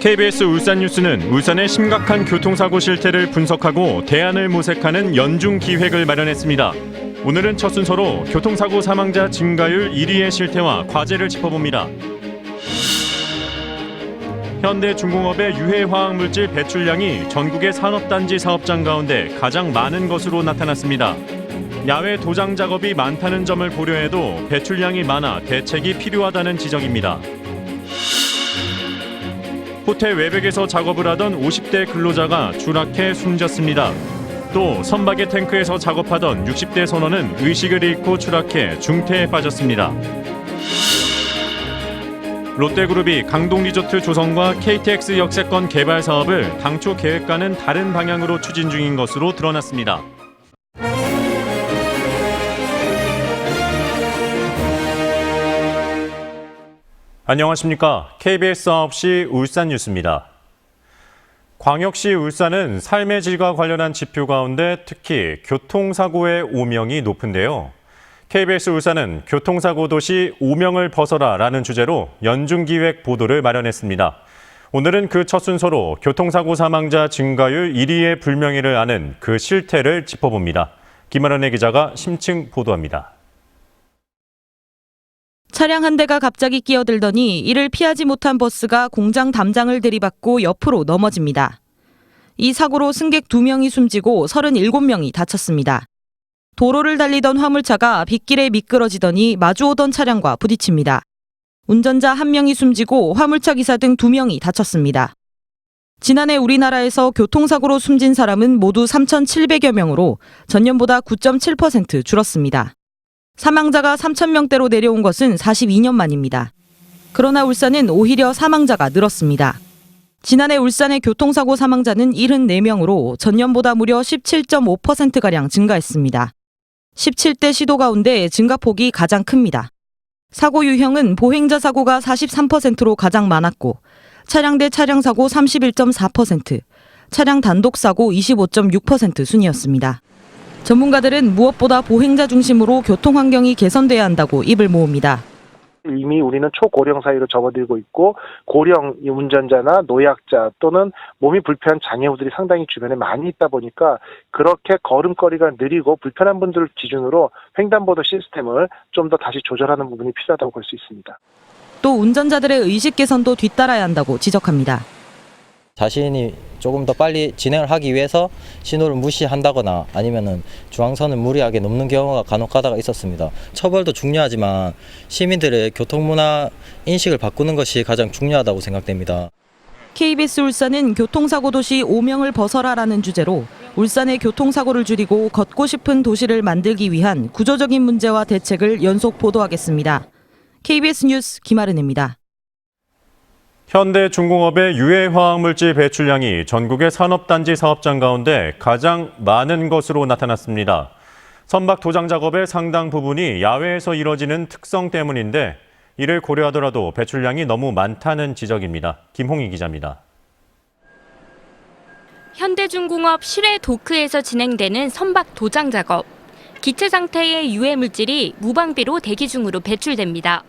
KBS 울산 뉴스는 울산의 심각한 교통사고 실태를 분석하고 대안을 모색하는 연중 기획을 마련했습니다. 오늘은 첫 순서로 교통사고 사망자 증가율 1위의 실태와 과제를 짚어봅니다. 현대중공업의 유해화학물질 배출량이 전국의 산업단지 사업장 가운데 가장 많은 것으로 나타났습니다. 야외 도장 작업이 많다는 점을 고려해도 배출량이 많아 대책이 필요하다는 지적입니다. 호텔 외벽에서 작업을 하던 50대 근로자가 추락해 숨졌습니다. 또 선박의 탱크에서 작업하던 60대 선원은 의식을 잃고 추락해 중태에 빠졌습니다. 롯데그룹이 강동리조트 조성과 KTX 역세권 개발 사업을 당초 계획과는 다른 방향으로 추진 중인 것으로 드러났습니다. 안녕하십니까. KBS 9시 울산 뉴스입니다. 광역시 울산은 삶의 질과 관련한 지표 가운데 특히 교통사고의 오명이 높은데요. KBS 울산은 교통사고 도시 오명을 벗어라라는 주제로 연중기획 보도를 마련했습니다. 오늘은 그 첫 순서로 교통사고 사망자 증가율 1위의 불명예를 아는 그 실태를 짚어봅니다. 김아련의 기자가 심층 보도합니다. 차량 한 대가 갑자기 끼어들더니 이를 피하지 못한 버스가 공장 담장을 들이받고 옆으로 넘어집니다. 이 사고로 승객 2명이 숨지고 37명이 다쳤습니다. 도로를 달리던 화물차가 빗길에 미끄러지더니 마주오던 차량과 부딪힙니다. 운전자 1명이 숨지고 화물차 기사 등 2명이 다쳤습니다. 지난해 우리나라에서 교통사고로 숨진 사람은 모두 3,700여 명으로 전년보다 9.7% 줄었습니다. 사망자가 3,000명대로 내려온 것은 42년 만입니다. 그러나 울산은 오히려 사망자가 늘었습니다. 지난해 울산의 교통사고 사망자는 74명으로 전년보다 무려 17.5%가량 증가했습니다. 17대 시도 가운데 증가폭이 가장 큽니다. 사고 유형은 보행자 사고가 43%로 가장 많았고 차량 대 차량 사고 31.4%, 차량 단독 사고 25.6% 순이었습니다. 전문가들은 무엇보다 보행자 중심으로 교통 환경이 개선돼야 한다고 입을 모읍니다. 이미 우리는 초고령 사회로 접어들고 있고 고령 운전자나 노약자 또는 몸이 불편한 장애우들이 상당히 주변에 많이 있다 보니까 그렇게 걸음걸이가 느리고 불편한 분들을 기준으로 횡단보도 시스템을 좀 더 다시 조절하는 부분이 필요하다고 볼 수 있습니다. 또 운전자들의 의식 개선도 뒤따라야 한다고 지적합니다. 자신이 조금 더 빨리 진행을 하기 위해서 신호를 무시한다거나 아니면은 중앙선을 무리하게 넘는 경우가 간혹 가다가 있었습니다. 처벌도 중요하지만 시민들의 교통문화 인식을 바꾸는 것이 가장 중요하다고 생각됩니다. KBS 울산은 교통사고 도시 오명을 벗어라라는 주제로 울산의 교통사고를 줄이고 걷고 싶은 도시를 만들기 위한 구조적인 문제와 대책을 연속 보도하겠습니다. KBS 뉴스 김아른입니다. 현대중공업의 유해화학물질 배출량이 전국의 산업단지 사업장 가운데 가장 많은 것으로 나타났습니다. 선박 도장 작업의 상당 부분이 야외에서 이뤄지는 특성 때문인데 이를 고려하더라도 배출량이 너무 많다는 지적입니다. 김홍희 기자입니다. 현대중공업 실외 도크에서 진행되는 선박 도장 작업. 기체 상태의 유해 물질이 무방비로 대기 중으로 배출됩니다.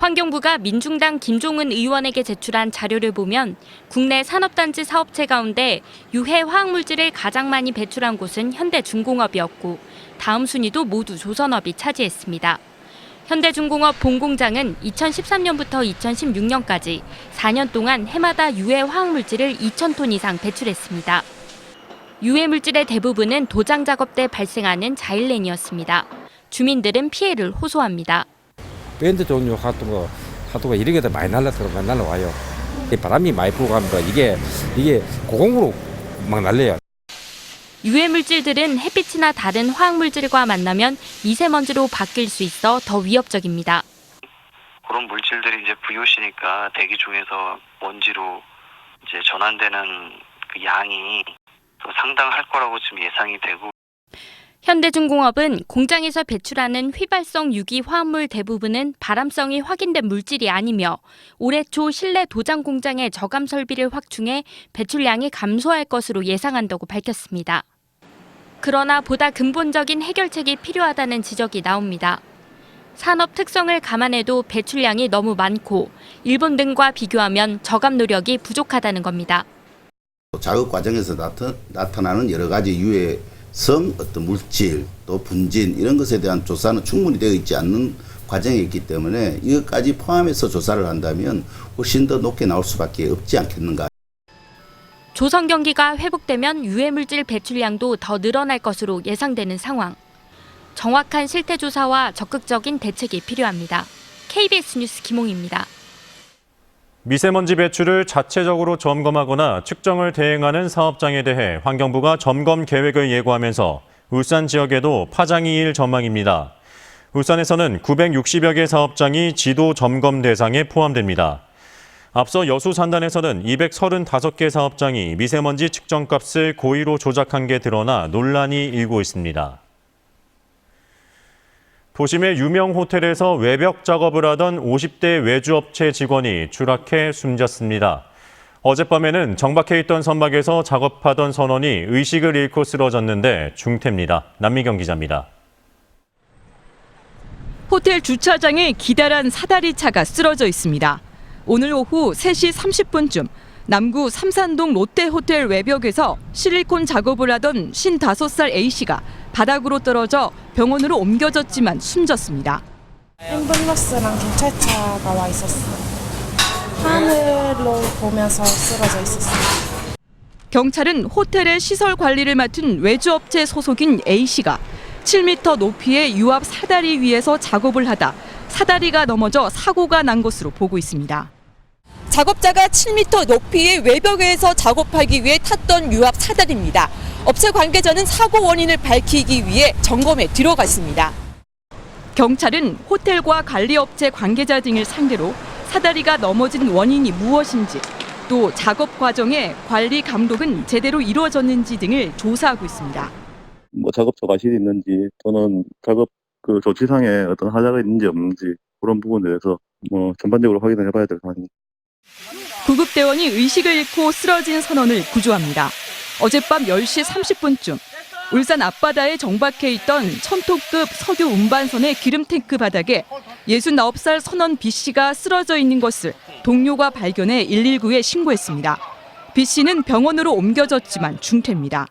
환경부가 민중당 김종은 의원에게 제출한 자료를 보면 국내 산업단지 사업체 가운데 유해 화학물질을 가장 많이 배출한 곳은 현대중공업이었고 다음 순위도 모두 조선업이 차지했습니다. 현대중공업 본공장은 2013년부터 2016년까지 4년 동안 해마다 유해 화학물질을 2,000톤 이상 배출했습니다. 유해 물질의 대부분은 도장 작업 때 발생하는 자일렌이었습니다. 주민들은 피해를 호소합니다. 밴드 종류 같은 거 하도가 이렇게 많이 날라들어 많이 날라와요. 이 바람이 많이 불고 하면 이게 이게 고공으로 막 날려요. 유해 물질들은 햇빛이나 다른 화학 물질과 만나면 미세먼지로 바뀔 수 있어 더 위협적입니다. 그런 물질들이 이제 VOC니까 대기 중에서 먼지로 이제 전환되는 그 양이 또 상당할 거라고 지금 예상이 되고 현대중공업은 공장에서 배출하는 휘발성 유기 화합물 대부분은 발암성이 확인된 물질이 아니며 올해 초 실내 도장 공장의 저감 설비를 확충해 배출량이 감소할 것으로 예상한다고 밝혔습니다. 그러나 보다 근본적인 해결책이 필요하다는 지적이 나옵니다. 산업 특성을 감안해도 배출량이 너무 많고 일본 등과 비교하면 저감 노력이 부족하다는 겁니다. 작업 과정에서 나타, 나타나는 여러 가지 유해 성, 어떤 물질, 또 분진 이런 것에 대한 조사는 충분히 되어 있지 않는 과정이 있기 때문에 이것까지 포함해서 조사를 한다면 훨씬 더 높게 나올 수밖에 없지 않겠는가. 조선 경기가 회복되면 유해 물질 배출량도 더 늘어날 것으로 예상되는 상황. 정확한 실태 조사와 적극적인 대책이 필요합니다. KBS 뉴스 김홍입니다. 미세먼지 배출을 자체적으로 점검하거나 측정을 대행하는 사업장에 대해 환경부가 점검 계획을 예고하면서 울산 지역에도 파장이 일 전망입니다. 울산에서는 960여 개 사업장이 지도 점검 대상에 포함됩니다. 앞서 여수 산단에서는 235개 사업장이 미세먼지 측정값을 고의로 조작한 게 드러나 논란이 일고 있습니다. 도심의 유명 호텔에서 외벽 작업을 하던 50대 외주업체 직원이 추락해 숨졌습니다. 어젯밤에는 정박해 있던 선박에서 작업하던 선원이 의식을 잃고 쓰러졌는데 중태입니다. 남미경 기자입니다. 호텔 주차장에 기다란 사다리 차가 쓰러져 있습니다. 오늘 오후 3시 30분쯤 남구 삼산동 롯데호텔 외벽에서 실리콘 작업을 하던 55살 A씨가 바닥으로 떨어져 병원으로 옮겨졌지만 숨졌습니다. 앰뷸런스랑 경찰차가 와 있었어요. 하늘로 보면서 쓰러져 있었어요. 경찰은 호텔의 시설 관리를 맡은 외주업체 소속인 A씨가 7m 높이의 유압 사다리 위에서 작업을 하다 사다리가 넘어져 사고가 난 것으로 보고 있습니다. 작업자가 7m 높이의 외벽에서 작업하기 위해 탔던 유압 사다리입니다. 업체 관계자는 사고 원인을 밝히기 위해 점검에 들어갔습니다. 경찰은 호텔과 관리업체 관계자 등을 상대로 사다리가 넘어진 원인이 무엇인지 또 작업 과정에 관리 감독은 제대로 이루어졌는지 등을 조사하고 있습니다. 뭐 작업처 과실이 있는지 또는 작업 그 조치상에 어떤 하자가 있는지 없는지 그런 부분에 대해서 뭐 전반적으로 확인을 해봐야 될 사안입니다. 구급대원이 의식을 잃고 쓰러진 선원을 구조합니다. 어젯밤 10시 30분쯤 울산 앞바다에 정박해 있던 천토급 석유 운반선의 기름 탱크 바닥에 69살 선원 B씨가 쓰러져 있는 것을 동료가 발견해 119에 신고했습니다. B씨는 병원으로 옮겨졌지만 중태입니다.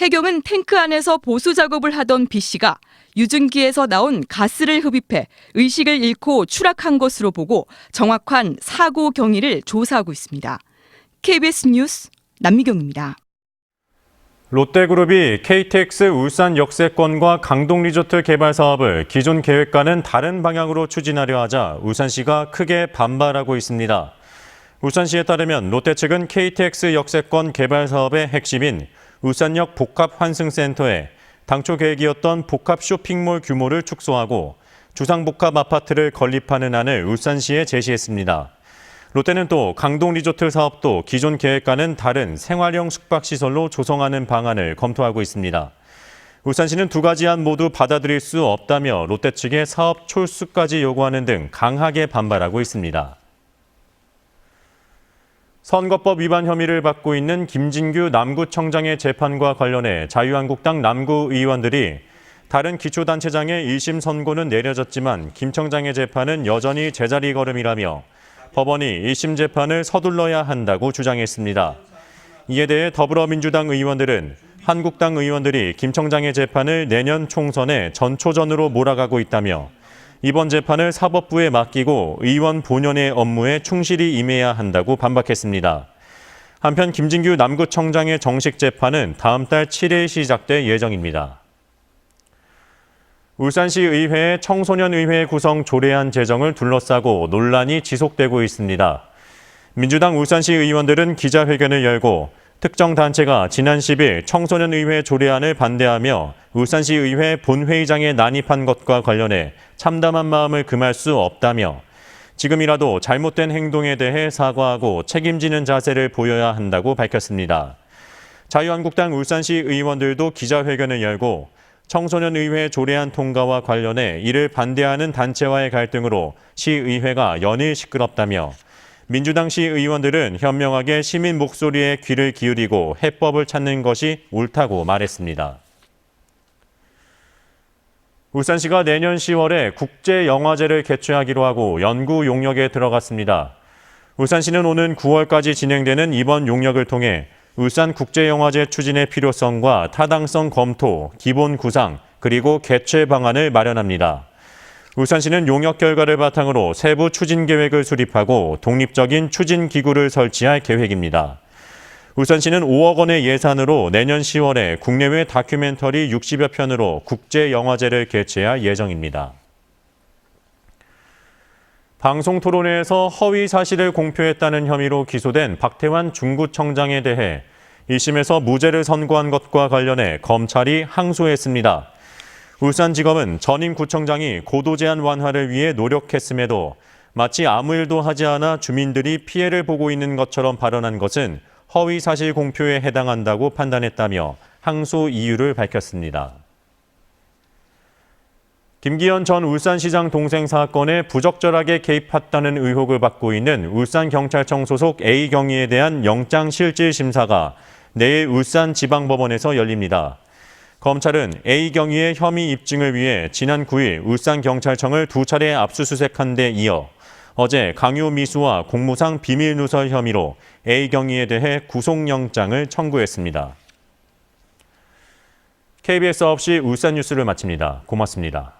해경은 탱크 안에서 보수 작업을 하던 B씨가 유증기에서 나온 가스를 흡입해 의식을 잃고 추락한 것으로 보고 정확한 사고 경위를 조사하고 있습니다. KBS 뉴스 남미경입니다. 롯데그룹이 KTX 울산 역세권과 강동 리조트 개발 사업을 기존 계획과는 다른 방향으로 추진하려 하자 울산시가 크게 반발하고 있습니다. 울산시에 따르면 롯데 측은 KTX 역세권 개발 사업의 핵심인 울산역 복합 환승센터에 당초 계획이었던 복합 쇼핑몰 규모를 축소하고 주상복합 아파트를 건립하는 안을 울산시에 제시했습니다. 롯데는 또 강동 리조트 사업도 기존 계획과는 다른 생활형 숙박시설로 조성하는 방안을 검토하고 있습니다. 울산시는 두 가지 안 모두 받아들일 수 없다며 롯데 측에 사업 철수까지 요구하는 등 강하게 반발하고 있습니다. 선거법 위반 혐의를 받고 있는 김진규 남구청장의 재판과 관련해 자유한국당 남구 의원들이 다른 기초단체장의 1심 선고는 내려졌지만 김 청장의 재판은 여전히 제자리 걸음이라며 법원이 1심 재판을 서둘러야 한다고 주장했습니다. 이에 대해 더불어민주당 의원들은 한국당 의원들이 김 청장의 재판을 내년 총선에 전초전으로 몰아가고 있다며 이번 재판을 사법부에 맡기고 의원 본연의 업무에 충실히 임해야 한다고 반박했습니다. 한편 김진규 남구청장의 정식 재판은 다음 달 7일 시작될 예정입니다. 울산시 의회의 청소년 의회 구성 조례안 제정을 둘러싸고 논란이 지속되고 있습니다. 민주당 울산시 의원들은 기자회견을 열고 특정 단체가 지난 10일 청소년 의회 조례안을 반대하며 울산시 의회 본회의장에 난입한 것과 관련해 참담한 마음을 금할 수 없다며 지금이라도 잘못된 행동에 대해 사과하고 책임지는 자세를 보여야 한다고 밝혔습니다. 자유한국당 울산시 의원들도 기자회견을 열고 청소년 의회 조례안 통과와 관련해 이를 반대하는 단체와의 갈등으로 시의회가 연일 시끄럽다며 민주당 시 의원들은 현명하게 시민 목소리에 귀를 기울이고 해법을 찾는 것이 옳다고 말했습니다. 울산시가 내년 10월에 국제영화제를 개최하기로 하고 연구 용역에 들어갔습니다. 울산시는 오는 9월까지 진행되는 이번 용역을 통해 울산 국제영화제 추진의 필요성과 타당성 검토, 기본 구상, 그리고 개최 방안을 마련합니다. 울산시는 용역 결과를 바탕으로 세부 추진 계획을 수립하고 독립적인 추진 기구를 설치할 계획입니다. 울산시는 5억 원의 예산으로 내년 10월에 국내외 다큐멘터리 60여 편으로 국제영화제를 개최할 예정입니다. 방송 토론회에서 허위 사실을 공표했다는 혐의로 기소된 박태환 중구청장에 대해 1심에서 무죄를 선고한 것과 관련해 검찰이 항소했습니다. 울산지검은 전임 구청장이 고도 제한 완화를 위해 노력했음에도 마치 아무 일도 하지 않아 주민들이 피해를 보고 있는 것처럼 발언한 것은 허위 사실 공표에 해당한다고 판단했다며 항소 이유를 밝혔습니다. 김기현 전 울산시장 동생 사건에 부적절하게 개입했다는 의혹을 받고 있는 울산경찰청 소속 A경위에 대한 영장실질심사가 내일 울산지방법원에서 열립니다. 검찰은 A경위의 혐의 입증을 위해 지난 9일 울산경찰청을 두 차례 압수수색한 데 이어 어제 강요 미수와 공무상 비밀 누설 혐의로 A경위에 대해 구속영장을 청구했습니다. KBS 9시 울산 뉴스를 마칩니다. 고맙습니다.